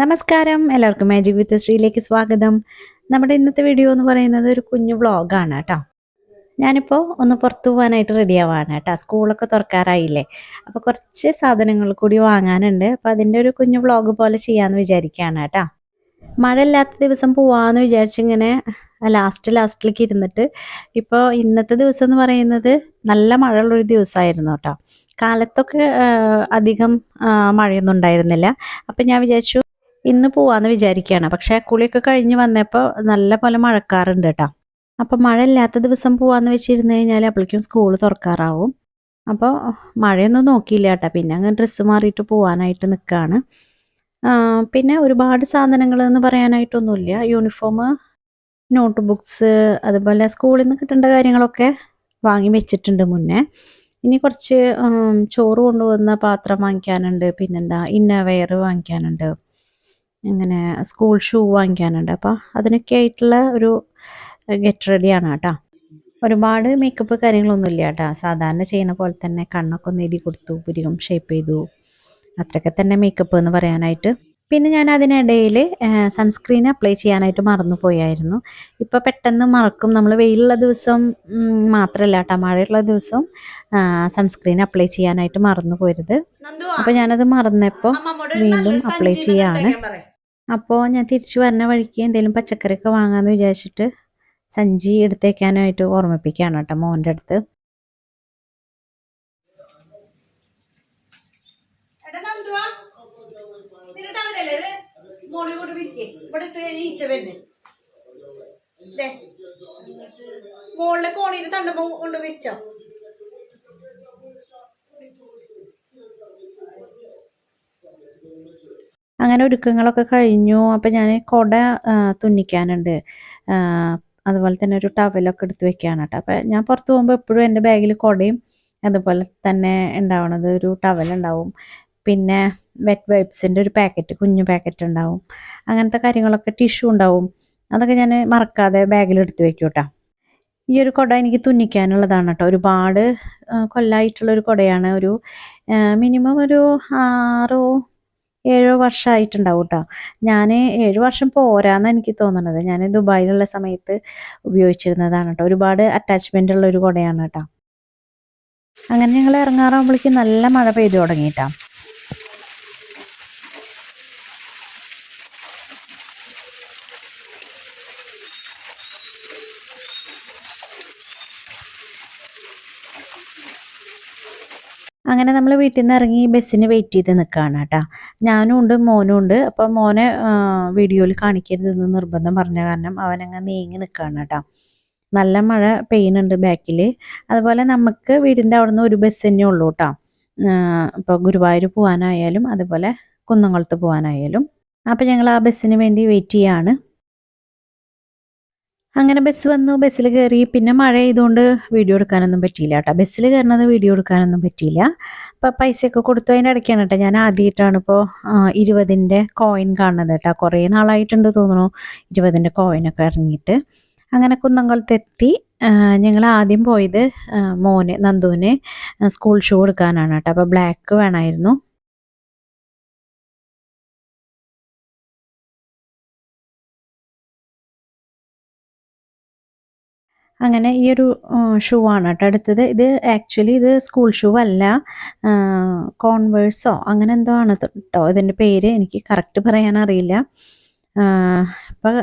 നമസ്കാരം. എല്ലാവർക്കും മാജിക് വിത്ത് ശ്രീയിലേക്ക് സ്വാഗതം. നമ്മുടെ ഇന്നത്തെ വീഡിയോ എന്ന് പറയുന്നത് ഒരു കുഞ്ഞു വ്ളോഗാണ് കേട്ടോ. ഞാനിപ്പോൾ ഒന്ന് പുറത്തു പോകാനായിട്ട് റെഡി ആവാണ് കേട്ടോ. സ്കൂളൊക്കെ തുറക്കാറായില്ലേ? അപ്പോൾ കുറച്ച് സാധനങ്ങൾ കൂടി വാങ്ങാനുണ്ട്. അപ്പോൾ അതിന്റെ ഒരു കുഞ്ഞു വ്ളോഗ് പോലെ ചെയ്യാമെന്ന് വിചാരിക്കുകയാണ് കേട്ടോ. മഴ ഇല്ലാത്ത ദിവസം പോവാമെന്ന് വിചാരിച്ചിങ്ങനെ ലാസ്റ്റ് ലാസ്റ്റിലേക്ക് ഇരുന്നിട്ട് ഇപ്പോൾ ഇന്നത്തെ ദിവസം എന്ന് പറയുന്നത് നല്ല മഴയുള്ളൊരു ദിവസമായിരുന്നു കേട്ടോ. കാലത്തൊക്കെ അധികം മഴയൊന്നും ഉണ്ടായിരുന്നില്ല. അപ്പം ഞാൻ വിചാരിച്ചു ഇന്ന് പോവാന്ന് വിചാരിക്കുകയാണ് പക്ഷെ കുളിയൊക്കെ കഴിഞ്ഞ് വന്നപ്പോൾ നല്ല പോലെ മഴക്കാറുണ്ട് കേട്ടോ. അപ്പം മഴ ഇല്ലാത്ത ദിവസം പോവാന്ന് വെച്ചിരുന്നു കഴിഞ്ഞാൽ അപ്പോഴേക്കും സ്കൂൾ തുറക്കാറാവും. അപ്പോൾ മഴയൊന്നും നോക്കിയില്ല കേട്ടോ. പിന്നെ അങ്ങനെ ഡ്രസ്സ് മാറിയിട്ട് പോവാനായിട്ട് നിൽക്കുകയാണ് പിന്നെ ഒരുപാട് സാധനങ്ങൾ എന്ന് പറയാനായിട്ടൊന്നുമില്ല. യൂണിഫോം നോട്ട് ബുക്സ് അതുപോലെ സ്കൂളിൽ നിന്ന് കിട്ടേണ്ട കാര്യങ്ങളൊക്കെ വാങ്ങി വെച്ചിട്ടുണ്ട് മുന്നേ. ഇനി കുറച്ച് ചോറ് കൊണ്ടുപോകുന്ന പാത്രം വാങ്ങിക്കാനുണ്ട്. പിന്നെന്താ ഇന്നവെയർ വാങ്ങിക്കാനുണ്ട്. അങ്ങനെ സ്കൂൾ ഷൂ വാങ്ങിക്കാനുണ്ട്. അപ്പോൾ അതിനൊക്കെ ആയിട്ടുള്ള ഒരു ഗെറ്റ് റെഡിയാണ് കേട്ടോ. ഒരുപാട് മേക്കപ്പ് കാര്യങ്ങളൊന്നും ഇല്ല കേട്ടോ. സാധാരണ ചെയ്യുന്ന പോലെ തന്നെ കണ്ണൊക്കെ ഒന്ന് എഴുതി കൊടുത്തു പുരികം ഷേപ്പ് ചെയ്തു. അത്രയൊക്കെ തന്നെ മേക്കപ്പ് എന്ന് പറയാനായിട്ട്. പിന്നെ ഞാൻ അതിനിടയിൽ സൺസ്ക്രീൻ അപ്ലൈ ചെയ്യാനായിട്ട് മറന്നു പോയായിരുന്നു. ഇപ്പോൾ പെട്ടെന്ന് മറക്കും. നമ്മൾ വെയിലുള്ള ദിവസം മാത്രമല്ല കേട്ടോ. മഴയുള്ള ദിവസം സൺസ്ക്രീൻ അപ്ലൈ ചെയ്യാനായിട്ട് മറന്നു പോരുത്. അപ്പോൾ ഞാനത് മറന്നപ്പോൾ വീണ്ടും അപ്ലൈ ചെയ്യാണ്. അപ്പോൾ ഞാൻ തിരിച്ചു വരുന്ന വഴിക്ക് എന്തെങ്കിലും പച്ചക്കറിയൊക്കെ വാങ്ങാമെന്ന് വിചാരിച്ചിട്ട് സഞ്ചി എടുത്തേക്കാനായിട്ട് ഓർമ്മിപ്പിക്കുകയാണ് കേട്ടോ മോന്റെ അടുത്ത്. മോളിലെ കോണിയിൽ തണ്ടുമ്പോ കൊണ്ട് വിരിച്ചോ? അങ്ങനെ ഒരുക്കങ്ങളൊക്കെ കഴിഞ്ഞു. അപ്പം ഞാൻ കുട തുന്നിക്കാനുണ്ട്. അതുപോലെ തന്നെ ഒരു ടവലൊക്കെ എടുത്ത് വെക്കുകയാണ് കേട്ടോ. അപ്പോൾ ഞാൻ പുറത്ത് പോകുമ്പോൾ എപ്പോഴും എന്റെ ബാഗിൽ കുടയും അതുപോലെ തന്നെ ഉണ്ടാവണത് ഒരു ടവൽ ഉണ്ടാവും. പിന്നെ വെറ്റ് വൈപ്സിന്റെ ഒരു പാക്കറ്റ് കുഞ്ഞു പാക്കറ്റ് ഉണ്ടാവും. അങ്ങനത്തെ കാര്യങ്ങളൊക്കെ ടിഷ്യൂ ഉണ്ടാവും. അതൊക്കെ ഞാൻ മറക്കാതെ ബാഗിൽ എടുത്ത് വെക്കും കേട്ടോ. ഈ ഒരു കുട എനിക്ക് തുന്നിക്കാനുള്ളതാണ് കേട്ടോ. ഒരുപാട് കൊല്ലായിട്ടുള്ളൊരു കുടയാണ്. ഒരു മിനിമം ഒരു ആറോ ഏഴോ വർഷമായിട്ടുണ്ടാവും കേട്ടോ ഞാൻ ഏഴ് വർഷം പോരാന്ന് എനിക്ക് തോന്നണത്. ഞാൻ ദുബായിലുള്ള സമയത്ത് ഉപയോഗിച്ചിരുന്നതാണ് കേട്ടോ ഒരുപാട് അറ്റാച്ച്മെന്റ് ഉള്ള ഒരു കുടയാണ് കേട്ടോ അങ്ങനെ ഞങ്ങൾ ഇറങ്ങാറാകുമ്പോഴേക്കും നല്ല മഴ പെയ്തു തുടങ്ങിയിട്ടാ അങ്ങനെ നമ്മൾ വീട്ടിൽ നിന്ന് ഇറങ്ങി ബസ്സിന് വെയിറ്റ് ചെയ്ത് നിൽക്കുകയാണ് കേട്ടോ ഞാനും ഉണ്ട് മോനും ഉണ്ട്. അപ്പോൾ മോനെ വീഡിയോയിൽ കാണിക്കരുതെന്ന് നിർബന്ധം പറഞ്ഞ കാരണം അവനങ്ങ് നീങ്ങി നിൽക്കുകയാണ് കേട്ടോ നല്ല മഴ പെയ്യുന്നുണ്ട് ബാക്കിൽ അതുപോലെ നമുക്ക് വീടിന്റെ അവിടെ നിന്ന് ഒരു ബസ് തന്നെ ഉള്ളൂ കേട്ടോ ഇപ്പോൾ ഗുരുവായൂർ പോകാനായാലും അതുപോലെ കുന്നംകുളത്ത് പോകാനായാലും അപ്പോൾ ഞങ്ങൾ ആ ബസ്സിന് വേണ്ടി വെയിറ്റ് ചെയ്യാണ്. അങ്ങനെ ബസ് വന്നു. ബസ്സിൽ കയറി. പിന്നെ മഴ ചെയ്തുകൊണ്ട് വീഡിയോ എടുക്കാനൊന്നും പറ്റിയില്ല കേട്ടോ. ബസ്സിൽ കയറുന്നത് വീഡിയോ എടുക്കാനൊന്നും പറ്റിയില്ല. അപ്പോൾ പൈസയൊക്കെ കൊടുത്തു അതിന്റെ ഇടയ്ക്കാണ് കേട്ടോ. ഞാൻ ആദ്യമായിട്ടാണ് ഇപ്പോൾ ഇരുപതിന്റെ കോയിൻ കാണുന്നത് കേട്ടോ. കുറേ നാളായിട്ടുണ്ട് തോന്നുന്നു ഇരുപതിന്റെ കോയിനൊക്കെ ഇറങ്ങിയിട്ട്. അങ്ങനെ കുന്നംകുളത്തെത്തി ഞങ്ങൾ ആദ്യം പോയത് മോന് നന്ദുവിന് സ്കൂൾ ഷൂ എടുക്കാനാണ് കേട്ടോ. അപ്പോൾ ബ്ലാക്ക് വേണമായിരുന്നു. അങ്ങനെ ഈ ഒരു ഷൂ ആണ് കേട്ടോ എടുത്തത്. ഇത് ആക്ച്വലി ഇത് സ്കൂൾ ഷൂ അല്ല കോൺവേഴ്സോ അങ്ങനെ എന്തോ ആണ് കേട്ടോ ഇതിന്റെ പേര് എനിക്ക് കറക്റ്റ് പറയാൻ അറിയില്ല. ഇപ്പം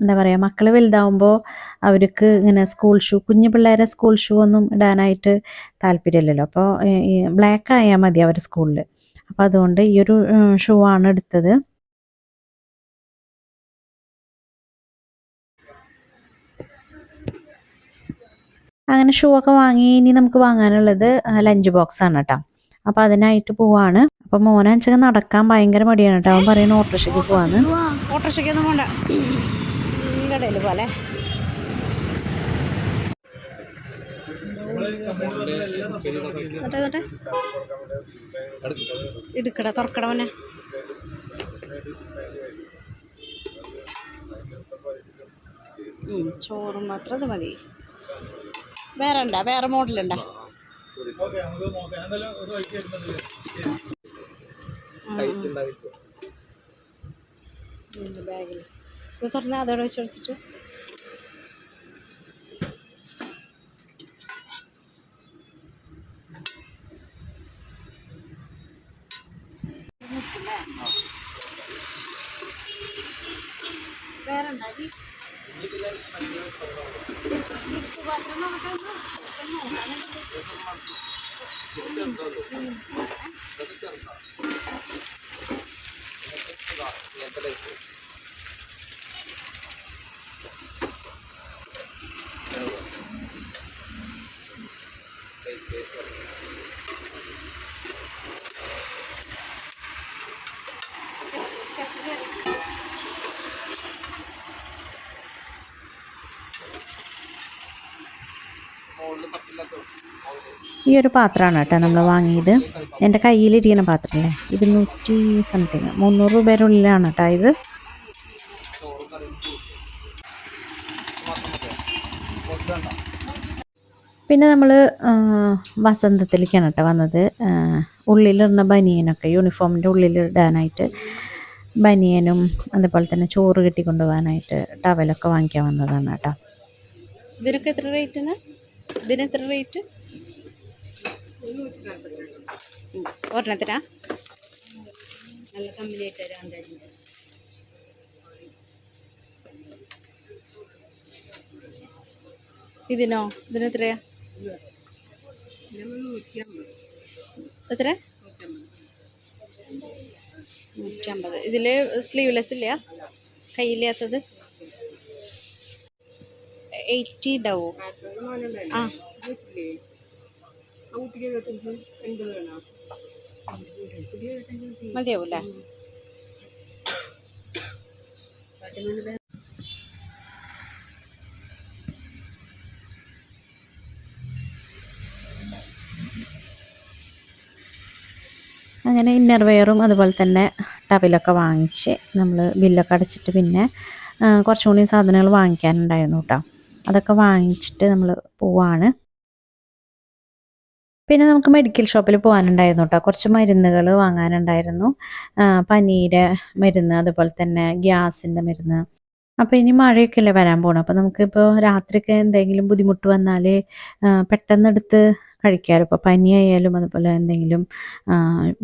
എന്താ പറയുക മക്കൾ വലുതാവുമ്പോൾ അവർക്ക് ഇങ്ങനെ സ്കൂൾ ഷൂ കുഞ്ഞു പിള്ളേരെ സ്കൂൾ ഷൂ ഒന്നും ഇടാനായിട്ട് താല്പര്യമില്ലല്ലോ. അപ്പോൾ ബ്ലാക്ക് ആയാൽ മതി അവർ സ്കൂളിൽ അപ്പോൾ അതുകൊണ്ട് ഈ ഒരു ഷൂ ആണ് എടുത്തത്. അങ്ങനെ ഷൂ ഒക്കെ വാങ്ങി ഇനി നമുക്ക് വാങ്ങാനുള്ളത് ലഞ്ച് ബോക്സ് ആണ് കേട്ടോ അപ്പോൾ അതിനായിട്ട് പോവാണ്. അപ്പോൾ മോനാണെച്ചാൽ നടക്കാൻ ഭയങ്കര മടിയാണ് കേട്ടോ അവൻ പറയുന്ന ഓട്ടോറിക്ഷയ്ക്ക് പോവാന്ന്. പോലെ എടുക്കട തുറക്കട ചോറും മാത്രം അത് മതി. വേറെ ഉണ്ടാ വേറെ മോഡലുണ്ടാ ബാഗിൽ ഇത്. തുറന്നാൽ അതോടെ വെച്ച് കൊടുത്തിട്ട്. വേറെ ഉണ്ടാക്കി പാത്രം ഈ ഒരു പാത്രമാണ് കേട്ടോ നമ്മൾ വാങ്ങിയത്. എന്റെ കയ്യിലിരിക്കുന്ന പാത്രമല്ലേ? ഇത് നൂറ്റി സംതിങ് മുന്നൂറ് രൂപയുടെ ഉള്ളിലാണ് കേട്ടോ ഇത്. പിന്നെ നമ്മൾ വസന്തത്തിലേക്കാണ് കേട്ടോ വന്നത്. ഉള്ളിലിരുന്ന ബനിയനൊക്കെ യൂണിഫോമിന്റെ ഉള്ളിലിടാനായിട്ട് ബനിയനും അതുപോലെ തന്നെ ചോറ് കെട്ടിക്കൊണ്ടു പോകാനായിട്ട് ടവലൊക്കെ വാങ്ങിക്കാൻ വന്നതാണ് കേട്ടോ. ഇവരൊക്കെ എത്ര റേറ്റിന് ഇതിന് എത്ര റേറ്റ്? ഒരെണ്ണത്തിനാ? നല്ല കമ്പനിയായിട്ട് തരാം ഇതിനോ ഇതിന്? എത്രയാ എത്ര? നൂറ്റമ്പത്. ഇതിൽ സ്ലീവ്ലെസ് ഇല്ല? കയ്യില്ലാത്തത് എയ്റ്റി ഉണ്ടാവും ആ മതിയാവൂല്ലേ? അങ്ങനെ ഇന്നർ വെയറും അതുപോലെ തന്നെ ടവിലൊക്കെ വാങ്ങിച്ച് നമ്മൾ ബില്ലൊക്കെ അടച്ചിട്ട് പിന്നെ കുറച്ചും കൂടി സാധനങ്ങൾ വാങ്ങിക്കാനുണ്ടായിരുന്നു കേട്ടോ. അതൊക്കെ വാങ്ങിച്ചിട്ട് നമ്മൾ പോവാണ്. പിന്നെ നമുക്ക് മെഡിക്കൽ ഷോപ്പിൽ പോകാനുണ്ടായിരുന്നു കേട്ടോ കുറച്ച് മരുന്നുകൾ വാങ്ങാനുണ്ടായിരുന്നു. പനീര് മരുന്ന് അതുപോലെ തന്നെ ഗ്യാസിന്റെ മരുന്ന്. അപ്പോൾ ഇനി മഴയൊക്കെ അല്ലേ വരാൻ പോകണം അപ്പോൾ നമുക്കിപ്പോൾ രാത്രിയൊക്കെ എന്തെങ്കിലും ബുദ്ധിമുട്ട് വന്നാൽ പെട്ടെന്ന് എടുത്ത് ഇപ്പോൾ പനിയായാലും അതുപോലെ എന്തെങ്കിലും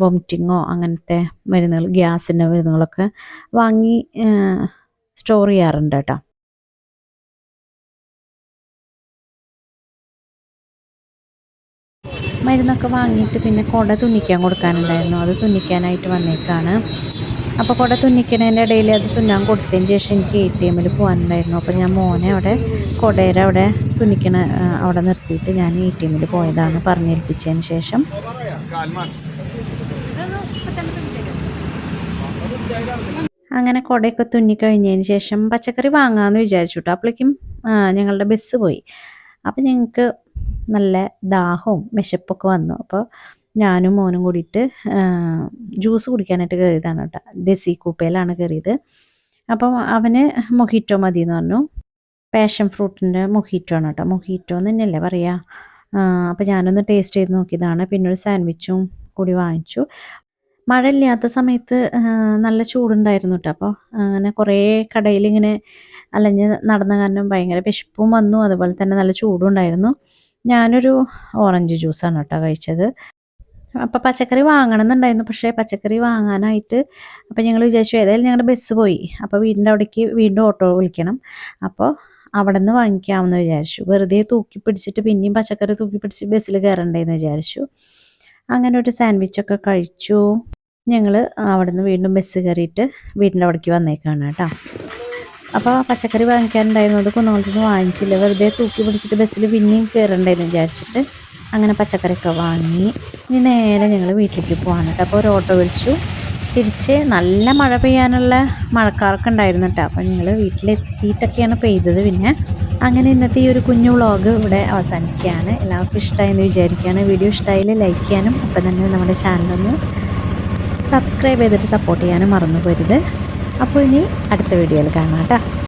വോമിറ്റിങ്ങോ അങ്ങനത്തെ മരുന്നുകൾ ഗ്യാസിന്റെ മരുന്നുകളൊക്കെ വാങ്ങി സ്റ്റോർ ചെയ്യാറുണ്ട് കേട്ടോ മരുന്നൊക്കെ വാങ്ങിയിട്ട് പിന്നെ കുട തുന്നിക്കാൻ കൊടുക്കാനുണ്ടായിരുന്നു. അത് തുന്നിക്കാനായിട്ട് വന്നേക്കാണ്. അപ്പോൾ കുട തുന്നിക്കണേന്റെ ഇടയിൽ അത് തുന്നാൻ കൊടുത്തതിന് ശേഷം എനിക്ക് എ ടി എമ്മിൽ പോകാനുണ്ടായിരുന്നു. അപ്പോൾ ഞാൻ മോനെ അവിടെ കുടയുടെ അവിടെ തുന്നിക്കണ അവിടെ നിർത്തിയിട്ട് ഞാൻ എ ടി എമ്മിൽ പോയതാണ് പറഞ്ഞേൽപ്പിച്ചതിന് ശേഷം. അങ്ങനെ കുടയൊക്കെ തുന്നി കഴിഞ്ഞതിന് ശേഷം പച്ചക്കറി വാങ്ങാമെന്ന് വിചാരിച്ചു കേട്ടോ അപ്പോഴേക്കും ഞങ്ങളുടെ ബസ് പോയി. അപ്പം ഞങ്ങൾക്ക് നല്ല ദാഹവും വിശപ്പൊക്കെ വന്നു. അപ്പോൾ ഞാനും മോനും കൂടിയിട്ട് ജ്യൂസ് കുടിക്കാനായിട്ട് കയറിയതാണ് കേട്ടോ. ദസി കൂപ്പയിലാണ് കയറിയത് അപ്പം അവന് മൊഹീറ്റോ മതി എന്ന് പറഞ്ഞു. പാഷൻ ഫ്രൂട്ടിന്റെ മൊഹീറ്റോ ആണ് കേട്ടോ. മൊഹീറ്റോ എന്ന് തന്നെയല്ലേ പറയുക അപ്പോൾ ഞാനൊന്ന് ടേസ്റ്റ് ചെയ്ത് നോക്കിയതാണ്. പിന്നെ ഒരു സാൻഡ്വിച്ചും കൂടി വാങ്ങിച്ചു. മഴ ഇല്ലാത്ത സമയത്ത് നല്ല ചൂടുണ്ടായിരുന്നു കേട്ടോ. അപ്പോൾ അങ്ങനെ കുറേ കടയിൽ ഇങ്ങനെ അലഞ്ഞ് നടന്ന കാരണം ഭയങ്കര വിശപ്പും വന്നു. അതുപോലെ തന്നെ നല്ല ചൂടും ഉണ്ടായിരുന്നു. ഞാനൊരു ഓറഞ്ച് ജ്യൂസാണ് കേട്ടോ കഴിച്ചത്. അപ്പം പച്ചക്കറി വാങ്ങണം എന്നുണ്ടായിരുന്നു പക്ഷേ പച്ചക്കറി വാങ്ങാനായിട്ട് അപ്പം ഞങ്ങൾ വിചാരിച്ചു ഏതായാലും ഞങ്ങളുടെ ബസ് പോയി. അപ്പോൾ വീടിന്റെ അവിടേക്ക് വീണ്ടും ഓട്ടോ വിളിക്കണം. അപ്പോൾ അവിടെ നിന്ന് വാങ്ങിക്കാമെന്ന് വിചാരിച്ചു. വെറുതെ തൂക്കി പിടിച്ചിട്ട് പിന്നെയും പച്ചക്കറി തൂക്കി പിടിച്ച് ബസ്സിൽ കയറണ്ടേന്ന് വിചാരിച്ചു. അങ്ങനെ ഒരു സാൻഡ്വിച്ചൊക്കെ കഴിച്ചു. ഞങ്ങൾ അവിടെ നിന്ന് വീണ്ടും ബസ് കയറിയിട്ട് വീടിന്റെ അവിടേക്ക് വന്നേക്കാണ് കേട്ടോ. അപ്പോൾ പച്ചക്കറി വാങ്ങിക്കാനുണ്ടായിരുന്നത് കുന്നോളത്തുനിന്ന് വാങ്ങിച്ചില്ല. വെറുതെ തൂക്കി പിടിച്ചിട്ട് ബസ്സിൽ പിന്നെയും കയറണ്ടായിരുന്നു വിചാരിച്ചിട്ട് അങ്ങനെ പച്ചക്കറിയൊക്കെ വാങ്ങി. ഇനി നേരെ ഞങ്ങൾ വീട്ടിലേക്ക് പോകാൻ കേട്ടോ. അപ്പോൾ ഒരു ഓട്ടോ വിളിച്ചു. തിരിച്ച് നല്ല മഴ പെയ്യാനുള്ള മഴക്കാർക്ക് ഉണ്ടായിരുന്നു കേട്ടോ. അപ്പോൾ ഞങ്ങൾ വീട്ടിലെത്തിയിട്ടൊക്കെയാണ് പെയ്തത്. പിന്നെ അങ്ങനെ ഇന്നത്തെ ഈ ഒരു കുഞ്ഞു വ്ളോഗ് ഇവിടെ അവസാനിക്കുകയാണ്. എല്ലാവർക്കും ഇഷ്ടമായെന്ന് വിചാരിക്കുകയാണ്. വീഡിയോ ഇഷ്ടമായാൽ ലൈക്ക് ചെയ്യാനും അപ്പം തന്നെ നമ്മുടെ ചാനലൊന്ന് സബ്സ്ക്രൈബ് ചെയ്തിട്ട് സപ്പോർട്ട് ചെയ്യാനും മറന്നു പോരുത്. അപ്പോൾ ഇനി അടുത്ത വീഡിയോയിൽ കാണാം കേട്ടോ.